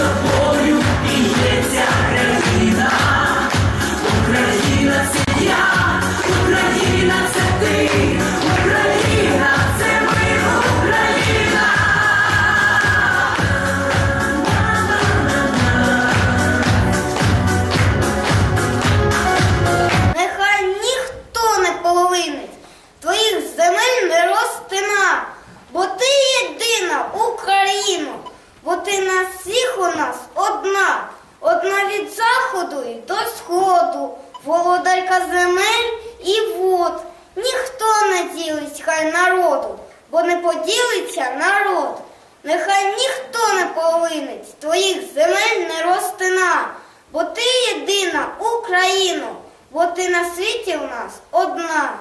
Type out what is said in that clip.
тобою і країна. Україна це я, Україна це ти, Україна це ми, Україна. Нехай ніхто не половинить. нас одна, одна від заходу і до сходу, володарка земель і вод. Ніхто не ділить хай народу, бо не поділиться народ. Нехай ніхто не полинить твоїх земель не ростина, бо ти єдина Україна, бо ти на світі в нас одна.